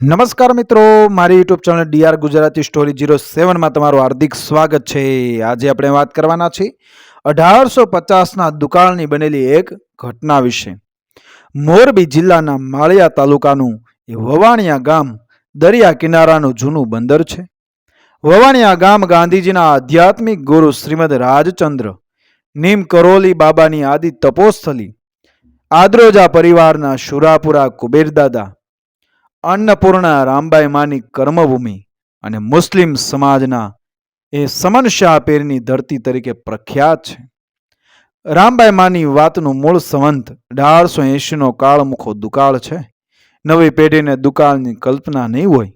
નમસ્કાર મિત્રો, મારી YouTube channel DR Gujarati story zero સેવનમાં તમારું હાર્દિક સ્વાગત છે. આજે આપણે વાત કરવાના છીએ અઢારસો પચાસના દુકાળની બનેલી એક ઘટના વિશે. મોરબી જિલ્લાના માળિયા તાલુકાનું એ વવાણિયા ગામ દરિયા કિનારાનું જૂનું બંદર છે. વવાણિયા ગામ ગાંધીજીના આધ્યાત્મિક ગુરુ શ્રીમદ રાજચંદ્ર નીમ કરોલી બાબાની આદિ તપોસ્થલી આદ્રોજા પરિવારના શુરાપુરા કુબેરદાદા અન્નપૂર્ણા રામબાઈ માની કર્મભૂમિ અને મુસ્લિમ સમાજના એ સમન શાહ પીરની ધરતી તરીકે પ્રખ્યાત છે. રામબાઈ માની વાતનું મૂળ સંવંત અઢારસો એંશીનો કાળમુખો દુકાળ છે. નવી પેઢીને દુકાળની કલ્પના નહીં હોય,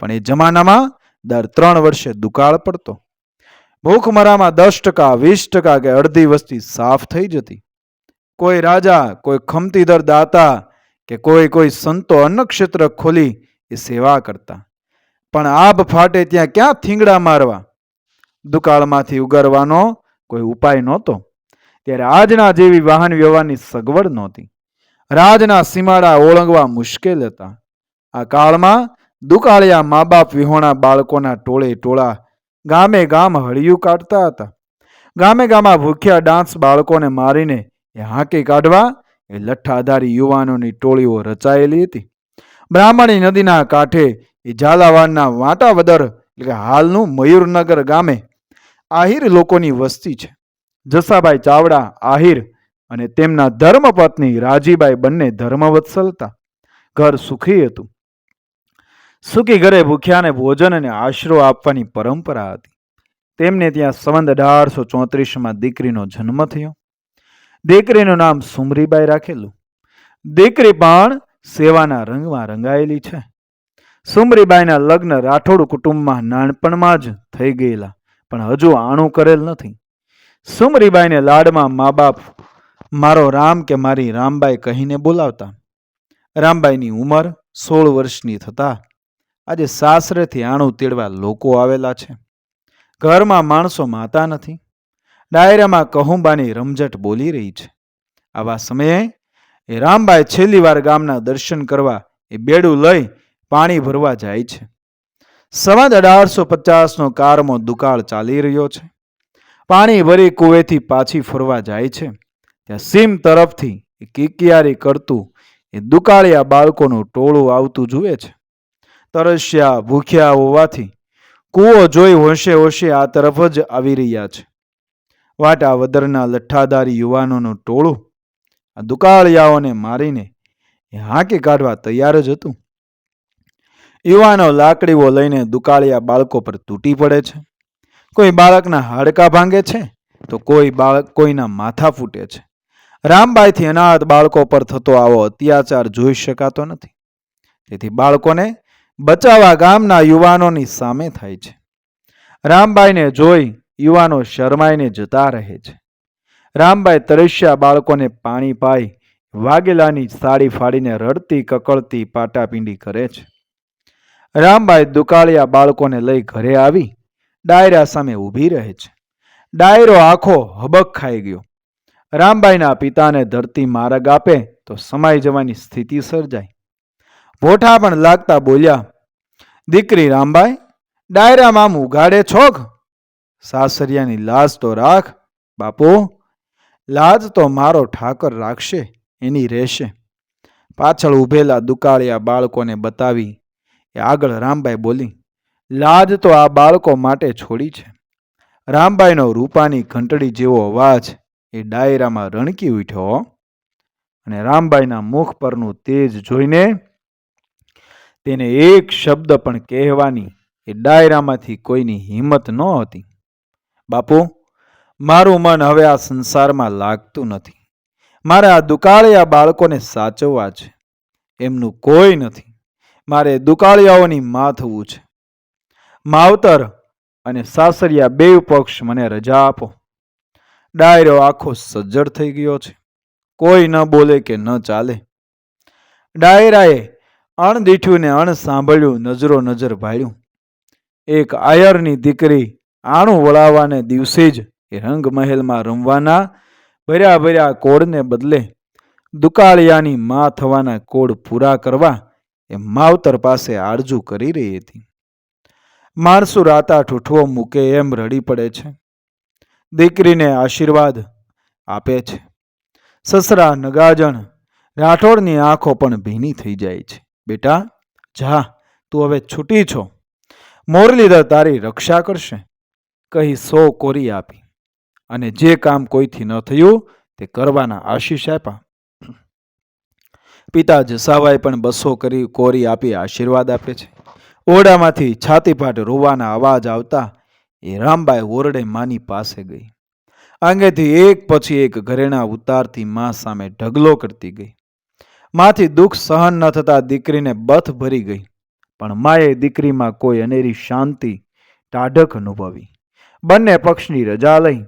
પણ એ જમાનામાં દર ત્રણ વર્ષે દુકાળ પડતો. ભૂખમરામાં દસ ટકા, વીસ ટકા કે અડધી વસ્તી સાફ થઈ જતી. કોઈ રાજા, કોઈ ખમતીદર દાતા કે કોઈ કોઈ સંતો અન્નક્ષેત્ર ખોલી એ સેવા કરતા. પણ આબ ફાટે ત્યાં ક્યાં થીંગડા મારવા? દુકાળમાંથી ઉગારવાનો કોઈ ઉપાય નહોતો. ત્યારે આજના જેવી વાહન વ્યવહારની સગવડ નહોતી. રાજના સીમાડા ઓળંગવા મુશ્કેલ હતા. આ કાળમાં દુકાળિયા મા બાપ વિહોણા બાળકોના ટોળે ટોળા ગામે ગામ હળિયું કાઢતા હતા. ગામે ગામમાં ભૂખ્યા ડાન્સ બાળકોને મારીને એ હાંકી કાઢવા એ લઠ્ઠાધારી યુવાનોની ટોળીઓ રચાયેલી હતી. બ્રાહ્મણી નદીના કાંઠે એ ઝાલાવાડના વાંટાવદર એટલે કે હાલનું મયુરનગર ગામે આહિર લોકોની વસ્તી છે. જસાભાઈ ચાવડા આહિર અને તેમના ધર્મપત્ની રાજીબાઈ બંને ધર્મવત્સલ હતા ઘર સુખી હતું. સુખી ઘરે ભૂખ્યાને ભોજન અને આશરો આપવાની પરંપરા હતી. તેમને ત્યાં સંવંત અઢારસો ચોત્રીસમાં દીકરીનો જન્મ થયો. દીકરીનું નામ સુમરીબાઈ રાખેલું. દીકરી પણ સેવાના રંગમાં રંગાયેલી છે. સુમરીબાઈના લગ્ન રાઠોડ કુટુંબમાં નાનપણમાં જ થઈ ગયેલા, પણ હજુ આણું કરેલ નથી. સુમરીબાઈને લાડમાં મા બાપ મારો રામ કે મારી રામબાઈ કહીને બોલાવતા. રામબાઈની ઉંમર સોળ વર્ષની થતા આજે સાસરેથી આણું તેડવા લોકો આવેલા છે. ઘરમાં માણસો માતા નથી. ડાયરામાં કહુંબાની રમઝટ બોલી રહી છે. આવા સમયે એ રામબાઈ છેલ્લી વાર ગામના દર્શન કરવા એ બેડું લઈ પાણી ભરવા જાય છે. સંવત અઢારસો પચાસનો કારમો દુકાળ ચાલી રહ્યો છે. પાણી ભરી કુવેથી પાછી ફરવા જાય છે. ત્યાં સીમ તરફથી એ કિકિયારી કરતું એ દુકાળિયા બાળકોનું ટોળું આવતું જુએ છે. તરસ્યા ભૂખ્યા હોવાથી કૂવો જોઈ હોશે હોશે આ તરફ જ આવી રહ્યા છે. વાટા લઠ્ઠાધારી યુવાનોનું ટોળું આ દુકાળિયાઓને મારીને હાંકી કાઢવા તૈયાર જ હતું. યુવાનો લાકડીઓ લઈને દુકાળિયા બાળકો પર તૂટી પડે છે. કોઈ બાળકના હાડકા ભાંગે છે તો કોઈ બાળક કોઈના માથા ફૂટે છે. રામબાઈથી અનાથ બાળકો પર થતો આવો અત્યાચાર જોઈ શકાતો નથી. તેથી બાળકોને બચાવવા ગામના યુવાનોની સામે થાય છે. રામબાઈને જોઈ યુવાનો શરમાઈને જતા રહે છે. રામબાઈ તરસ્યા બાળકોને પાણી પાઈ વાઘેલાની સાડી ફાડીને રડતી કકળતી પાટાપીંડી કરે છે. રામબાઈ દુકાળિયા બાળકોને લઈ ઘરે આવી ડાયરા સામે ઊભી રહે છે. ડાયરો આખો હબક ખાઈ ગયો. રામબાઈના પિતાને ધરતી માર્ગ આપે તો સમાઈ જવાની સ્થિતિ સર્જાય ભોઠા પણ લાગતા બોલ્યા, દીકરી રામબાઈ ડાયરામાં મામ ઉગાડે છોક સાસરિયાની લાજ તો રાખ, બાપુ. લાજ તો મારો ઠાકર રાખશે, એની રહેશે. પાછળ ઊભેલા દુકાળિયા બાળકોને બતાવી, એ આગળ રામબાઈ બોલી, લાજ તો આ બાળકો માટે છોડી છે. રામબાઈનો રૂપાની ઘંટડી જેવો અવાજ એ ડાયરામાં રણકી ઉઠ્યો. અને રામબાઈના મુખ પરનું તેજ જોઈને તેને એક શબ્દ પણ કહેવાની એ ડાયરામાંથી કોઈની હિંમત ન હતી. બાપુ, મારું મન હવે આ સંસારમાં લાગતું નથી. મારે આ દુકાળિયા બાળકોને સાચવવા છે. એમનું કોઈ નથી. મારે દુકાળિયાઓની માં થવું છે. માવતર અને સાસરિયા બે પક્ષ મને રજા આપો. ડાયરો આખો સજ્જડ થઈ ગયો છે. કોઈ ન બોલે કે ન ચાલે. ડાયરાએ અણદીઠ્યું ને અણ સાંભળ્યું નજરો નજર ભાળ્યું એક આયરની દીકરી આણું વળાવવાને દિવસે જ એ રંગમહેલમાં રમવાના ભર્યા ભર્યા કોડને બદલે દુકાળિયાની મા થવાના કોડ પૂરા કરવા એ માવતર પાસે આરજુ કરી રહી હતી. માણસું રાતા ઠૂઠવો મૂકે એમ રડી પડે છે. દીકરીને આશીર્વાદ આપે છે. સસરા નગાજણ રાઠોડની આંખો પણ ભીની થઈ જાય છે. બેટા, જા, તું હવે છૂટી છો. મોરલીધર તારી રક્ષા કરશે. કહી સો કોરી આપી. અને જે કામ કોઈથી ન થયું, તે કરવાના આશીષ આપ્યા. પિતા જસાવાએ પણ બસો કરી કોરી આપી આશીર્વાદ આપે છે. ઓરડામાંથી છાતીપાટ રોવાના અવાજ આવતા એ રામબાઈ ઓરડે માની પાસે ગઈ. આંગેથી એક પછી એક ઘરેણા ઉતારતી મા સામે ઢગલો કરતી ગઈ. માથી દુઃખ સહન ન થતા દીકરીને બથ ભરી ગઈ. પણ માએ દીકરીમાં કોઈ અનેરી શાંતિ, ટાઢક અનુભવી. બંને પક્ષની રજા લઈ.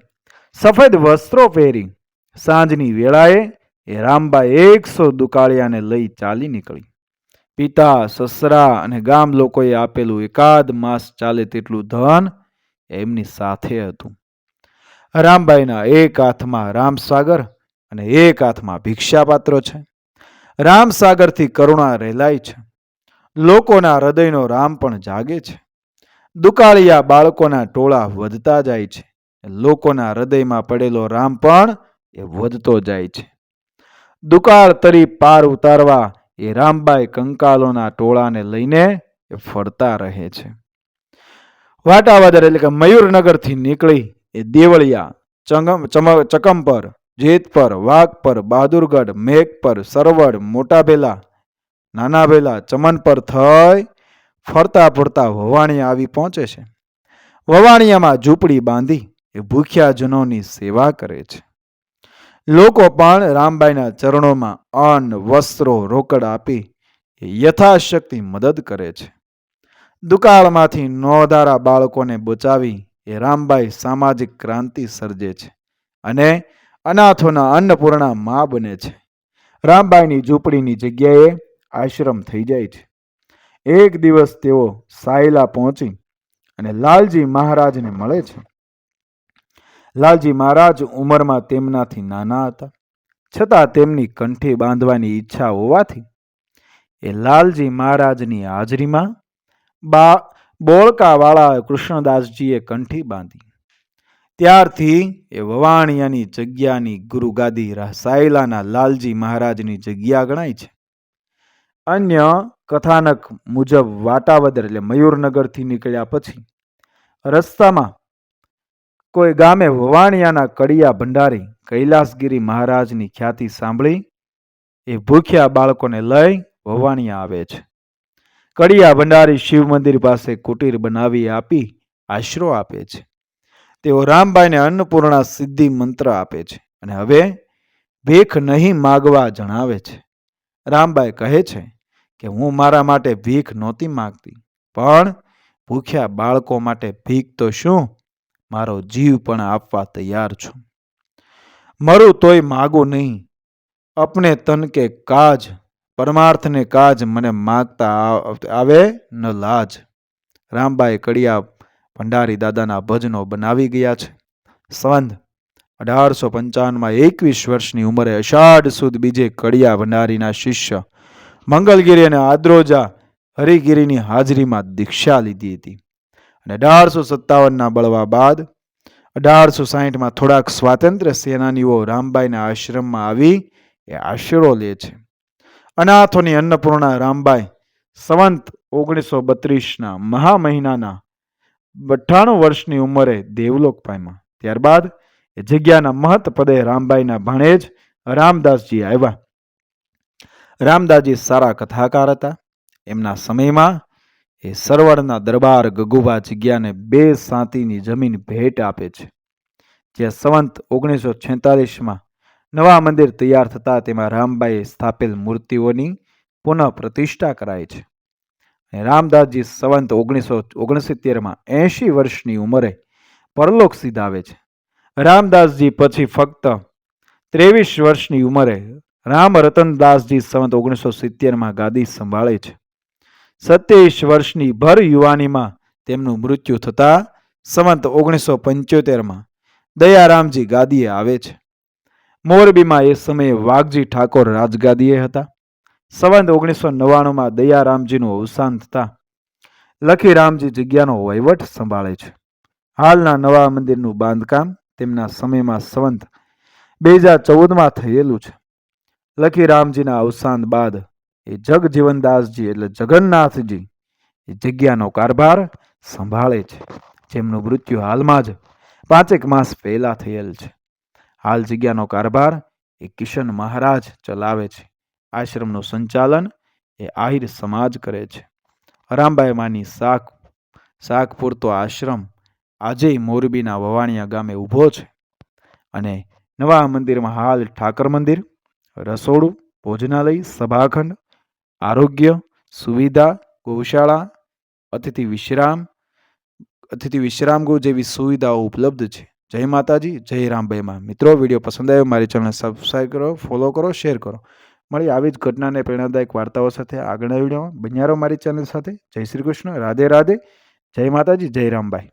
સફેદ વસ્ત્રો પહેરી સાંજની વેળાએ એ રામબાઈ એકસો દુકાળિયાને લઈ ચાલી નીકળી. પિતા, સસરા અને ગામ લોકોએ આપેલું એકાદ માસ ચાલે તેટલું ધન એમની સાથે હતું. રામબાઈના એક હાથમાં રામસાગર અને એક હાથમાં ભિક્ષાપાત્ર છે. રામસાગરથી કરુણા રહેલાય છે. લોકોના હૃદયનો રામ પણ જાગે છે. દુકાળિયા બાળકોના ટોળા વધતા જાય છે. લોકોના હૃદયમાં પડેલો રામ પણ એ વધતો જાય છે. દુકાળ તરી પાર ઉતારવા એ રામબાઈ કંકાલોના ટોળાને લઈને એ ફરતા રહે છે. વાટાવાદર એટલે કે મયુરનગરથી નીકળી એ દેવળિયા, ચંગમ ચકમપર જેતપર, વાઘપર, બહાદુરગઢ, મેઘપર, સરવડ મોટા ભેલા નાના ભેલા ચમન પર થઈ ફરતા ફરતા વવાણિયા આવી પહોંચે છે. વવાણિયામાં ઝૂંપડી બાંધી એ ભૂખ્યાજનોની સેવા કરે છે. લોકો પણ રામબાઈના ચરણોમાં અન્ન, વસ્ત્રો, રોકડ આપી એ યથાશક્તિ મદદ કરે છે. દુકાળમાંથી નોધારા બાળકોને બચાવી એ રામબાઈ સામાજિક ક્રાંતિ સર્જે છે અને અનાથોના અન્નપૂર્ણા મા બને છે. રામબાઈની ઝૂંપડીની જગ્યાએ આશ્રમ થઈ જાય છે. એક દિવસ તેઓ સાયલા પહોંચી અને લાલજી મહારાજને મળે છે. લાલજી મહારાજ ઉંમરમાં તેમનાથી નાના હતા. છતાં તેમની કંઠી બાંધવાની ઈચ્છા હોવાથી એ લાલજી મહારાજની હાજરીમાં બા બોળકાવાળા કૃષ્ણદાસજીએ કંઠી બાંધી. ત્યારથી એ વવાણિયાની જગ્યાની ગુરુગાદી સાયલાના લાલજી મહારાજની જગ્યા ગણાય છે. અન્ય કથાનક મુજબ વાટાવદર એટલે મયુરનગરથી નીકળ્યા પછી રસ્તામાં કોઈ ગામે વવાણિયાના કડિયા ભંડારી કૈલાસગીરી મહારાજની ખ્યાતિ સાંભળી એ ભૂખ્યા બાળકોને લઈ વવાણિયા આવે છે. કડિયા ભંડારી શિવ મંદિર પાસે કુટીર બનાવી આપી આશરો આપે છે. તેઓ રામબાઈને અન્નપૂર્ણા સિદ્ધિ મંત્ર આપે છે અને હવે ભેખ નહીં માગવા જણાવે છે. રામબાઈ કહે છે કે હું મારા માટે ભીખ નહોતી માગતી, પણ ભૂખ્યા બાળકો માટે ભીખ તો શું? મારો જીવ પણ આપવા તૈયાર છું. મરું તોય માગું નહીં. અપને તન કે કાજ, પરમાર્થને કાજ મને માગતા આવે ન લાજ. રામબાઈ કડિયા ભંડારી દાદાના ભજનો બનાવી ગયા છે. સંધ અઢારસો પંચાવનમાં એકવીસ વર્ષની ઉંમરે અષાઢ સુદ બીજે કડિયા ભંડારીના શિષ્ય મંગલગીરી અને આદ્રોજા હરિગીરીની હાજરીમાં દીક્ષા લીધી હતી. અને અઢારસો સત્તાવનના બળવા બાદ અઢારસો સાહીઠમાં થોડાક સ્વાતંત્ર્ય સેનાનીઓ રામબાઈના આશ્રમમાં આવી એ આશરો લે છે. અનાથોની અન્નપૂર્ણા રામબાઈ સંવંત ઓગણીસો બત્રીસના મહા મહિનાના અઠ્ઠાણું વર્ષની ઉંમરે દેવલોક પામ્યા. ત્યારબાદ એ જગ્યાના મહત પદે રામબાઈના ભાણેજ રામદાસજી આવ્યા. રામદાસજી સારા કથાકાર હતા. એમના સમયમાં એ સરવડના દરબાર ગગુભા જગ્યાને બે સાતીની જમીન ભેટ આપે છે. જે સંવંત ઓગણીસો છેતાલીસમાં નવા મંદિર તૈયાર થતા તેમાં રામબાઈએ સ્થાપેલ મૂર્તિઓની પુનઃ પ્રતિષ્ઠા કરાય છે. રામદાસજી સંવંત ઓગણીસો, ઓગણસિત્તેરમાં એંશી વર્ષની ઉંમરે પરલોક સિધાવે છે. રામદાસજી પછી ફક્ત ત્રેવીસ વર્ષની ઉંમરે રામ રતનદાસજી સંવંત ઓગણીસો સિત્તેરમાં ગાદી સંભાળે છે. સત્યાવીસ વર્ષની ભર યુવાનીમાં તેમનું મૃત્યુ થતાં સંવંત ઓગણીસો પંચોતેરમાં દયારામજી ગાદીએ આવે છે. મોરબીમાં એ સમયે વાઘજી ઠાકોર રાજગાદીએ હતા. સંવંત ઓગણીસો નવ્વાણુંમાં દયારામજીનું અવસાન થતાં લખી રામજી જગ્યાનો વહીવટ સંભાળે છે. હાલના નવા મંદિરનું બાંધકામ તેમના સમયમાં સંવંત બે હજાર ચૌદમાં થયેલું છે. લખી રામજીના અવસાન બાદ એ જગજીવનદાસજી એટલે જગન્નાથજી એ જગ્યાનો કારભાર સંભાળે છે. જેમનું મૃત્યુ હાલમાં જ પાંચેક માસ પહેલા થયેલ છે. હાલ જગ્યાનો કારભાર એ કિશન મહારાજ ચલાવે છે. આશ્રમનું સંચાલન એ આહિર સમાજ કરે છે. હરામબાઈ માની શાક શાક પૂરતો આશ્રમ આજે મોરબીના વવાણિયા ગામે ઊભો છે. અને નવા મંદિરમાં હાલ ઠાકર મંદિર રસોડું, ભોજનાલય, સભાખંડ, આરોગ્ય, સુવિધા, ગૌશાળા, અતિથિ વિશ્રામ અતિથિ વિશ્રામ જેવી સુવિધાઓ ઉપલબ્ધ છે. જય માતાજી, જય રામભાઈમાં મિત્રો, વીડિયો પસંદ આવ્યો, મારી ચેનલ સબસ્ક્રાઈબ કરો ફોલો કરો શેર કરો. મળી આવી જ ઘટનાને પ્રેરણાદાયક વાર્તાઓ સાથે આગળના વિડીયોમાં. બન્યારો મારી ચેનલ સાથે. જય શ્રી કૃષ્ણ. રાધે રાધે. જય માતાજી, જય રામભાઈ